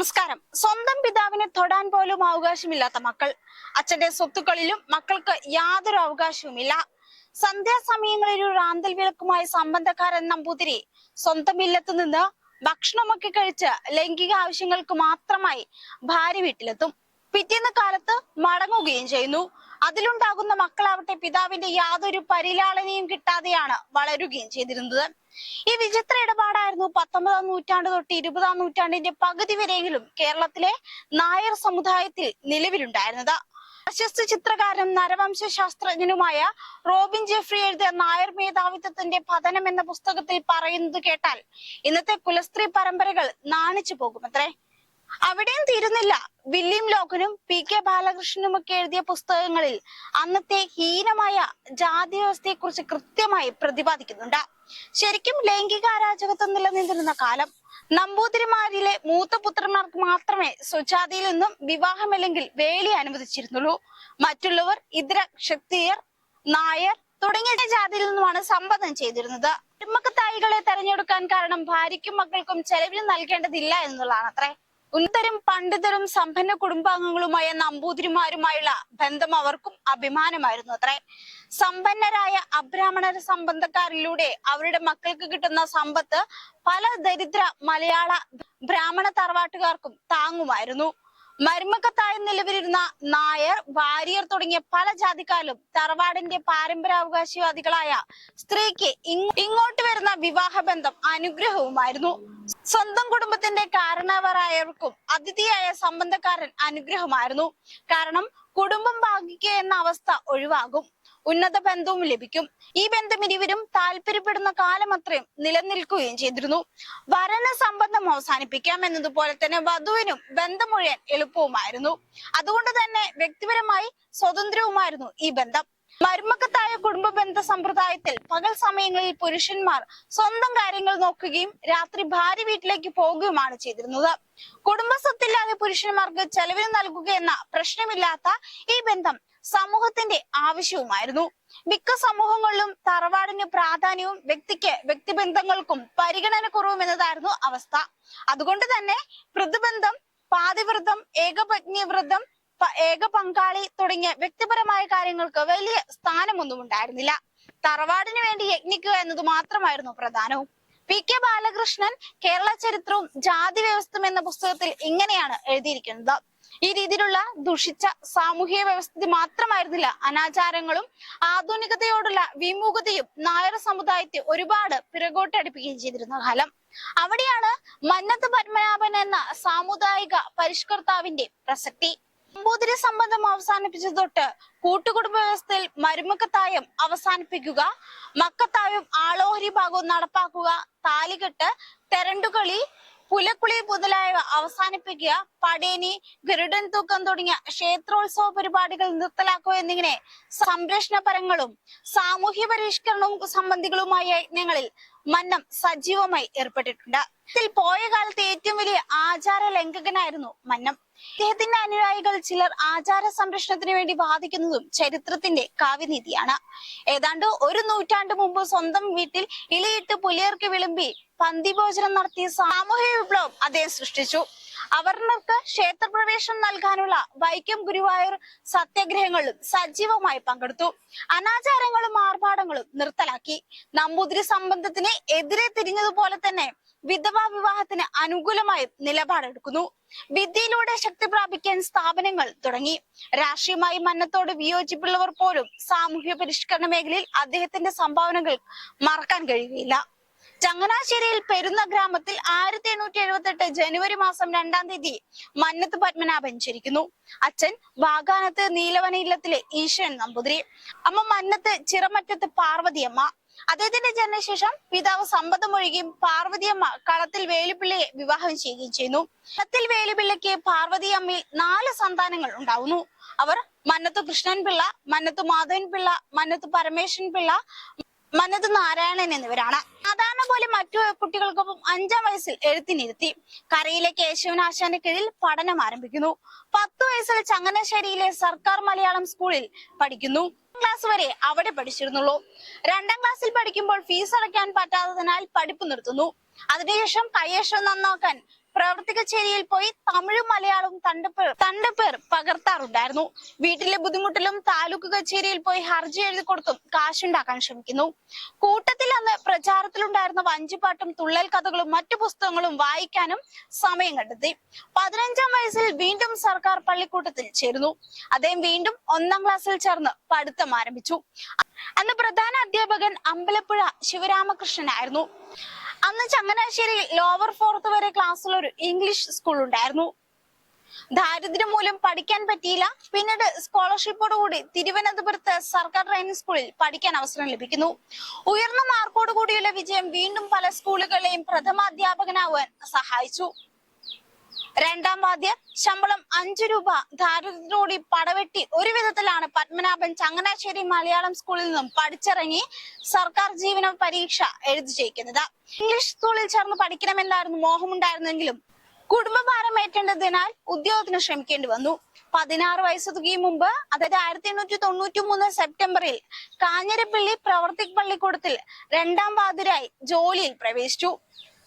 നമസ്കാരം. സ്വന്തം പിതാവിനെ തൊടാൻ പോലും അവകാശമില്ലാത്ത മക്കൾ. അച്ഛന്റെ സ്വത്തുക്കളിലും മക്കൾക്ക് യാതൊരു അവകാശവുമില്ല. സന്ധ്യാസമയങ്ങളിൽ ഒരു റാന്തൽ വിളക്കുമായി സംബന്ധക്കാരൻ നമ്പൂതിരി സ്വന്തം ഇല്ലത്തു നിന്ന് ഭക്ഷണമൊക്കെ കഴിച്ച് ലൈംഗിക ആവശ്യങ്ങൾക്ക് മാത്രമായി ഭാര്യ വീട്ടിലെത്തും. പിറ്റേന്ന് കാലത്ത് മടങ്ങുകയും ചെയ്യുന്നു. അതിലുണ്ടാകുന്ന മക്കളാവട്ടെ പിതാവിന്റെ യാതൊരു പരിലാളനയും കിട്ടാതെയാണ് വളരുകയും ചെയ്തിരുന്നത്. ഈ വിചിത്ര ഇടപാടായിരുന്നു പത്തൊമ്പതാം നൂറ്റാണ്ട് തൊട്ട് ഇരുപതാം നൂറ്റാണ്ടിന്റെ പകുതി വരെയെങ്കിലും കേരളത്തിലെ നായർ സമുദായത്തിൽ നിലവിലുണ്ടായിരുന്നത്. പ്രശസ്ത ചിത്രകാരൻ നരവംശ ശാസ്ത്രജ്ഞനുമായ റോബിൻ ജെഫ്രി എഴുതിയ നായർ മേധാവിത്വത്തിന്റെ പതനം എന്ന പുസ്തകത്തിൽ പറയുന്നത് കേട്ടാൽ ഇന്നത്തെ കുലസ്ത്രീ പരമ്പരകൾ നാണിച്ചു പോകുമത്രേ. അവിടെയും തീരുന്നില്ല. വില്യം ലോകനും പി കെ ബാലകൃഷ്ണനും ഒക്കെ എഴുതിയ പുസ്തകങ്ങളിൽ അന്നത്തെ ഹീനമായ ജാതി വ്യവസ്ഥയെ കുറിച്ച് കൃത്യമായി പ്രതിപാദിക്കുന്നുണ്ട്. ശരിക്കും ലൈംഗിക അരാജകത്വം നിലനിന്നിരുന്ന കാലം നമ്പൂതിരിമാരിലെ മൂത്ത പുത്രന്മാർക്ക് മാത്രമേ സ്വജാതിയിൽ നിന്നും വിവാഹമല്ലെങ്കിൽ വേലി അനുവദിച്ചിരുന്നുള്ളൂ. മറ്റുള്ളവർ ഇതര ക്ഷത്രിയർ നായർ തുടങ്ങിയ ജാതിയിൽ നിന്നുമാണ് സമ്പദം ചെയ്തിരുന്നത്. കുടുംബക്കത്തായികളെ തെരഞ്ഞെടുക്കാൻ കാരണം ഭാര്യയ്ക്കും മക്കൾക്കും ചെലവിന് നൽകേണ്ടതില്ല എന്നുള്ളതാണ് അത്രേ ഉന്നതരും പണ്ഡിതരും സമ്പന്ന കുടുംബാംഗങ്ങളുമായ നമ്പൂതിരിമാരുമായുള്ള ബന്ധം അവർക്കും അഭിമാനമായിരുന്നു അത്രേ. സമ്പന്നരായ അബ്രാഹ്മണർ സംബന്ധക്കാരിലൂടെ അവരുടെ മക്കൾക്ക് കിട്ടുന്ന സമ്പത്ത് പല ദരിദ്ര മലയാള ബ്രാഹ്മണ തറവാട്ടുകാർക്കും താങ്ങുമായിരുന്നു. മരുമക്കത്തായി നിലവിലിരുന്ന നായർ വാരിയർ തുടങ്ങിയ പല ജാതിക്കാരും തറവാടിന്റെ പാരമ്പര്യാവകാശവാദികളായ സ്ത്രീക്ക് ഇങ്ങോട്ട് വരുന്ന വിവാഹബന്ധം അനുഗ്രഹവുമായിരുന്നു. സ്വന്തം കുടുംബത്തിന്റെ കാരണവരായവർക്കും അതിഥിയായ സംബന്ധക്കാരൻ അനുഗ്രഹമായിരുന്നു. കാരണം കുടുംബം ഭാഗിക്കുക എന്ന അവസ്ഥ ഒഴിവാകും. ഉന്നത ബന്ധവും ലഭിക്കും. ഈ ബന്ധം ഇരുവരും താല്പര്യപ്പെടുന്ന കാലം അത്രയും നിലനിൽക്കുകയും ചെയ്തിരുന്നു. വരന് സംബന്ധം അവസാനിപ്പിക്കാം എന്നതുപോലെ തന്നെ വധുവിനും ബന്ധമൊഴിയാൻ എളുപ്പവുമായിരുന്നു. അതുകൊണ്ട് തന്നെ വ്യക്തിപരമായി സ്വതന്ത്രവുമായിരുന്നു ഈ ബന്ധം. മരുമക്കത്തായ കുടുംബ ബന്ധ സമ്പ്രദായത്തിൽ പകൽ സമയങ്ങളിൽ പുരുഷന്മാർ സ്വന്തം കാര്യങ്ങൾ നോക്കുകയും രാത്രി ഭാര്യ വീട്ടിലേക്ക് പോകുകയുമാണ് ചെയ്തിരുന്നത്. കുടുംബസ്വത്തില്ലാതെ പുരുഷന്മാർക്ക് ചെലവിന് നൽകുക എന്ന പ്രശ്നമില്ലാത്ത ഈ ബന്ധം സമൂഹത്തിന്റെ ആവശ്യവുമായിരുന്നു. മിക്ക സമൂഹങ്ങളിലും തറവാടിന് പ്രാധാന്യവും വ്യക്തിക്ക് വ്യക്തിബന്ധങ്ങൾക്കും പരിഗണന കുറവും എന്നതായിരുന്നു അവസ്ഥ. അതുകൊണ്ട് തന്നെ പ്രതിബന്ധം പാതിവ്രതം ഏകപത്നിവ്രതം പ- ഏക പങ്കാളി തുടങ്ങിയ വ്യക്തിപരമായ കാര്യങ്ങൾക്ക് വലിയ സ്ഥാനമൊന്നും ഉണ്ടായിരുന്നില്ല. തറവാടിന് വേണ്ടി യജ്ഞിക്കുക എന്നത് മാത്രമായിരുന്നു പ്രധാനവും. പി കെ ബാലകൃഷ്ണൻ കേരള ചരിത്രവും ജാതി വ്യവസ്ഥയും എന്ന പുസ്തകത്തിൽ ഇങ്ങനെയാണ് എഴുതിയിരിക്കുന്നത്. ഈ രീതിയിലുള്ള ദുഷിച്ച സാമൂഹിക വ്യവസ്ഥിതി മാത്രമായിരുന്നില്ല. അനാചാരങ്ങളും ആധുനികതയോടുള്ള വിമുഖതയും നായർ സമുദായത്തെ ഒരുപാട് പിറകോട്ടടിപ്പിക്കുകയും ചെയ്തിരുന്ന കാലം. അവിടെയാണ് മന്നത്ത് പത്മനാഭൻ എന്ന സാമുദായിക പരിഷ്കർത്താവിന്റെ പ്രസക്തി. നമ്പൂതിരി സംബന്ധം അവസാനിപ്പിച്ചു തൊട്ട് കൂട്ടുകുടുംബ വ്യവസ്ഥയിൽ മരുമക്കത്തായം അവസാനിപ്പിക്കുക മക്കത്തായം ആളോഹരി ഭാഗവും നടപ്പാക്കുക താലികെട്ട് തെരണ്ടുകളി പുലക്കുളി മുതലായവ അവസാനിപ്പിക്കുക. പടേനി ഗരുഡൻ തൂക്കം തുടങ്ങിയ ക്ഷേത്രോത്സവ പരിപാടികൾ നിർത്തലാക്കുക എന്നിങ്ങനെ സംരക്ഷണപരങ്ങളും സാമൂഹ്യ പരിഷ്കരണവും സംബന്ധികളുമായ യജ്ഞങ്ങളിൽ മന്നം സജീവമായി ഏർപ്പെട്ടിട്ടുണ്ട്. ഇതിൽ പോയ കാലത്തെ ഏറ്റവും വലിയ ആചാര ലംഘകനായിരുന്നു മന്നം. ഇദ്ദേഹത്തിന്റെ അനുയായികൾ ചിലർ ആചാര സംരക്ഷണത്തിന് വേണ്ടി വാദിക്കുന്നതും ചരിത്രത്തിന്റെ കാവ്യനീതിയാണ്. ഏതാണ്ട് ഒരു നൂറ്റാണ്ട് മുമ്പ് സ്വന്തം വീട്ടിൽ ഇലയിട്ട് പുലിയർക്ക് വിളമ്പി പന്തിഭോജനം നടത്തിയ സാമൂഹിക വിപ്ലവം അദ്ദേഹം സൃഷ്ടിച്ചു. അവർണർക്ക് ക്ഷേത്രപ്രവേശനം നൽകാനുള്ള വൈക്കം ഗുരുവായൂർ സത്യാഗ്രഹങ്ങളിലും സജീവമായി പങ്കെടുത്തു. അനാചാരങ്ങളും ആർഭാടങ്ങളും നിർത്തലാക്കി. നമ്പൂതിരി സംബന്ധത്തിന് എതിരെ തിരിഞ്ഞതുപോലെ തന്നെ വിധവാ വിവാഹത്തിന് അനുകൂലമായി നിലപാടെടുക്കുന്നു. വിദ്യയിലൂടെ ശക്തി പ്രാപിക്കാൻ സ്ഥാപനങ്ങൾ തുടങ്ങി. രാഷ്ട്രീയമായി മന്നത്തോട് വിയോജിപ്പുള്ളവർ പോലും സാമൂഹ്യ പരിഷ്കരണ മേഖലയിൽ അദ്ദേഹത്തിന്റെ സംഭാവനകൾ മറക്കാൻ കഴിയുകയില്ല. ചങ്ങനാശ്ശേരിയിൽ പെരുന്ന ഗ്രാമത്തിൽ ആയിരത്തി എണ്ണൂറ്റി എഴുപത്തി എട്ട് ജനുവരി മാസം രണ്ടാം തീയതി മന്നത്ത് പത്മനാഭൻ ജനിക്കുന്നു. അച്ഛൻ വാഗാനത്ത് നീലവന ഇല്ലത്തിലെ ഈശ്വരൻ നമ്പൂതിരി. അമ്മ മന്നത്ത് ചിറമറ്റത്ത് പാർവതിയമ്മ. അദ്ദേഹത്തിന്റെ ജനനശേഷം പിതാവ് സമ്പതമൊഴുകിയും പാർവതിയമ്മ കളത്തിൽ വേലുപിള്ളയെ വിവാഹം ചെയ്യുകയും ചെയ്യുന്നു. കളത്തിൽ വേലുപിള്ളയ്ക്ക് പാർവതിയമ്മയിൽ നാല് സന്താനങ്ങൾ ഉണ്ടാവുന്നു. അവർ മന്നത്ത് കൃഷ്ണൻ പിള്ള മന്നത്ത് മാധവൻ പിള്ള മന്നത്ത് പരമേശ്വരൻ പിള്ള മന്നത്ത് നാരായണൻ എന്നിവരാണ്. സാധാരണ പോലെ മറ്റു കുട്ടികൾക്കൊപ്പം അഞ്ചാം വയസ്സിൽ എഴുത്തിനിരുത്തി കരയിലെ കേശവനാശാന്റെ കീഴിൽ പഠനം ആരംഭിക്കുന്നു. പത്തു വയസ്സിൽ ചങ്ങനാശ്ശേരിയിലെ സർക്കാർ മലയാളം സ്കൂളിൽ പഠിക്കുന്നു. ക്ലാസ് വരെ അവിടെ പഠിച്ചിരുന്നുള്ളൂ. രണ്ടാം ക്ലാസ്സിൽ പഠിക്കുമ്പോൾ ഫീസ് അടയ്ക്കാൻ പറ്റാത്തതിനാൽ പഠിപ്പ് നിർത്തുന്നു. അതിനുശേഷം കയ്യേഷം നന്നാക്കാൻ പ്രവർത്തി കച്ചേരിയിൽ പോയി തമിഴും മലയാളവും തണ്ടപ്പേർ തണ്ടപ്പേർ പകർത്താറുണ്ടായിരുന്നു. വീട്ടിലെ ബുദ്ധിമുട്ടിലും താലൂക്ക് കച്ചേരിയിൽ പോയി ഹർജി എഴുതി കൊടുത്തും കാശുണ്ടാക്കാൻ ശ്രമിക്കുന്നു. കൂട്ടത്തിൽ അന്ന് പ്രചാരത്തിലുണ്ടായിരുന്ന വഞ്ചിപ്പാട്ടും തുള്ളൽ കഥകളും മറ്റു പുസ്തകങ്ങളും വായിക്കാനും സമയം കണ്ടെത്തി. പതിനഞ്ചാം വയസ്സിൽ വീണ്ടും സർക്കാർ പള്ളിക്കൂട്ടത്തിൽ ചേരുന്നു. അദ്ദേഹം വീണ്ടും ഒന്നാം ക്ലാസ്സിൽ ചേർന്ന് പഠിത്തം ആരംഭിച്ചു. അന്ന് പ്രധാന അധ്യാപകൻ അമ്പലപ്പുഴ ശിവരാമകൃഷ്ണനായിരുന്നു. അന്ന് ചങ്ങനാശ്ശേരിയിൽ ലോവർ ഫോർത്ത് വരെ ക്ലാസ്സിൽ ഒരു ഇംഗ്ലീഷ് സ്കൂൾ ഉണ്ടായിരുന്നു. ദാരിദ്ര്യം മൂലം പഠിക്കാൻ പറ്റിയില്ല. പിന്നീട് സ്കോളർഷിപ്പോട് കൂടി തിരുവനന്തപുരത്ത് സർക്കാർ ട്രെയിനിങ് സ്കൂളിൽ പഠിക്കാൻ അവസരം ലഭിക്കുന്നു. ഉയർന്ന മാർക്കോട് കൂടിയുള്ള വിജയം വീണ്ടും പല സ്കൂളുകളെയും പ്രഥമാധ്യാപകനാവാൻ സഹായിച്ചു. രണ്ടാം വാദ്യ ശമ്പളം അഞ്ചു രൂപ. ദാരിദ്ര്യത്തോടി പടവെട്ടി ഒരു വിധത്തിലാണ് പത്മനാഭൻ ചങ്ങനാശ്ശേരി മലയാളം സ്കൂളിൽ നിന്നും പഠിച്ചിറങ്ങി സർക്കാർ ജീവന പരീക്ഷ എഴുതി ജയിക്കുന്നത്. ഇംഗ്ലീഷ് സ്കൂളിൽ ചേർന്ന് പഠിക്കണമെന്നായിരുന്നു മോഹമുണ്ടായിരുന്നെങ്കിലും കുടുംബഭാരം ഏറ്റേണ്ടതിനാൽ ഉദ്യോഗത്തിന് ശ്രമിക്കേണ്ടി വന്നു. പതിനാറ് വയസ്സ് തികയും മുമ്പ് അതായത് ആയിരത്തി എണ്ണൂറ്റി തൊണ്ണൂറ്റി മൂന്ന് സെപ്റ്റംബറിൽ കാഞ്ഞിരപ്പള്ളി പ്രവർത്തിക് പള്ളിക്കൂടത്തിൽ രണ്ടാം വാതിരായി ജോലിയിൽ പ്രവേശിച്ചു.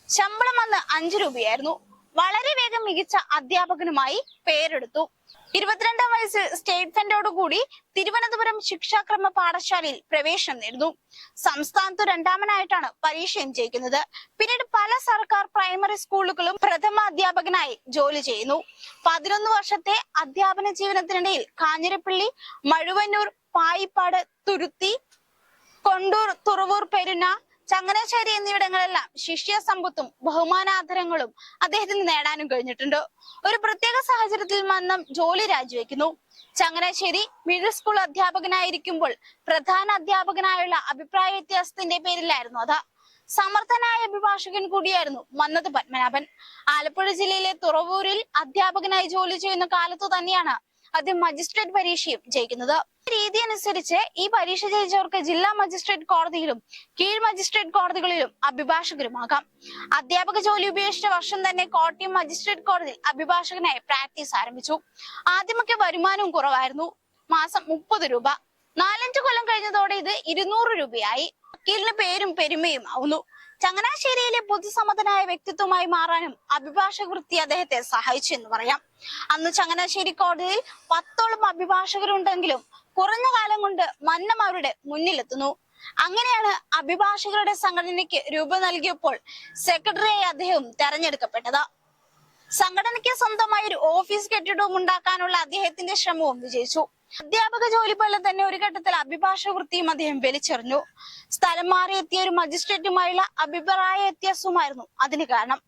ശമ്പളം അന്ന് അഞ്ചു രൂപയായിരുന്നു. വളരെ വേഗം മികച്ച അധ്യാപകനുമായി പേരെടുത്തു. ഇരുപത്തിരണ്ടാം വയസ്സിൽ സ്റ്റേറ്റ് ഫണ്ടോടുകൂടി തിരുവനന്തപുരം ശിക്ഷാക്രമ പാഠശാലയിൽ പ്രവേശനം നേടുന്നു. സംസ്ഥാനത്ത് രണ്ടാമനായിട്ടാണ് പരീക്ഷയും ജയിക്കുന്നത് പിന്നീട് പല സർക്കാർ പ്രൈമറി സ്കൂളുകളും പ്രഥമ അധ്യാപകനായി ജോലി ചെയ്യുന്നു. പതിനൊന്ന് വർഷത്തെ അധ്യാപന ജീവനത്തിനിടയിൽ കാഞ്ഞിരപ്പള്ളി മഴുവന്നൂർ പായിപ്പാട് തുരുത്തി കൊണ്ടൂർ തുറവൂർ പെരുന്ന ചങ്ങനാശ്ശേരി എന്നിവിടങ്ങളെല്ലാം ശിഷ്യ സമ്പത്തും ബഹുമാനാദരങ്ങളും അദ്ദേഹത്തിന് നേടാനും കഴിഞ്ഞിട്ടുണ്ട്. ഒരു പ്രത്യേക സാഹചര്യത്തിൽ മന്നം ജോലി രാജിവെക്കുന്നു. ചങ്ങനാശ്ശേരി മിഡിൽ സ്കൂൾ അധ്യാപകനായിരിക്കുമ്പോൾ പ്രധാന അധ്യാപകനായുള്ള അഭിപ്രായ വ്യത്യാസത്തിന്റെ പേരിലായിരുന്നു അത്. സമർത്ഥനായ അഭിഭാഷകൻ കൂടിയായിരുന്നു മന്നത് പത്മനാഭൻ. ആലപ്പുഴ ജില്ലയിലെ തുറവൂരിൽ അധ്യാപകനായി ജോലി ചെയ്യുന്ന കാലത്തു തന്നെയാണ് അദ്ദേഹം മജിസ്ട്രേറ്റ് പരീക്ഷയും ജയിക്കുന്നത്. രീതി അനുസരിച്ച് ഈ പരീക്ഷ ജയിച്ചവർക്ക് ജില്ലാ മജിസ്ട്രേറ്റ് കോടതിയിലും കീഴ് മജിസ്ട്രേറ്റ് കോടതികളിലും അഭിഭാഷകരുമാകാം. അധ്യാപക ജോലി ഉപേക്ഷിച്ച വർഷം തന്നെ കോട്ടയം മജിസ്ട്രേറ്റ് കോടതിയിൽ അഭിഭാഷകനായി പ്രാക്ടീസ് ആരംഭിച്ചു. ആദ്യമൊക്കെ വരുമാനവും കുറവായിരുന്നു. മാസം മുപ്പത് രൂപ. നാലഞ്ചു കൊല്ലം കഴിഞ്ഞതോടെ ഇത് ഇരുന്നൂറ് രൂപയായി. വക്കീലിന് പേരും പെരുമയും ആവുന്നു. ചങ്ങനാശ്ശേരിയിലെ പൊതുസമ്മതനായ വ്യക്തിത്വമായി മാറാനും അഭിഭാഷക വൃത്തി അദ്ദേഹത്തെ സഹായിച്ചു എന്ന് പറയാം. അന്ന് ചങ്ങനാശ്ശേരി കോടതിയിൽ പത്തോളം അഭിഭാഷകരുണ്ടെങ്കിലും കുറഞ്ഞ കാലം കൊണ്ട് മന്നം അവരുടെ മുന്നിലെത്തുന്നു. അങ്ങനെയാണ് അഭിഭാഷകരുടെ സംഘടനയ്ക്ക് രൂപം നൽകിയപ്പോൾ സെക്രട്ടറിയായി അദ്ദേഹം തെരഞ്ഞെടുക്കപ്പെട്ടത്. സംഘടനയ്ക്ക് സ്വന്തമായി ഒരു ഓഫീസ് കെട്ടിടവും ഉണ്ടാക്കാനുള്ള അദ്ദേഹത്തിന്റെ ശ്രമവും വിജയിച്ചു. അധ്യാപക ജോലി പോലെ തന്നെ ഒരു ഘട്ടത്തിൽ അഭിഭാഷക വൃത്തിയും അദ്ദേഹം വലിച്ചെറിഞ്ഞു. സ്ഥലം മാറിയെത്തിയ ഒരു മജിസ്ട്രേറ്റുമായുള്ള അഭിപ്രായ വ്യത്യാസവുമായിരുന്നു അതിന് കാരണം.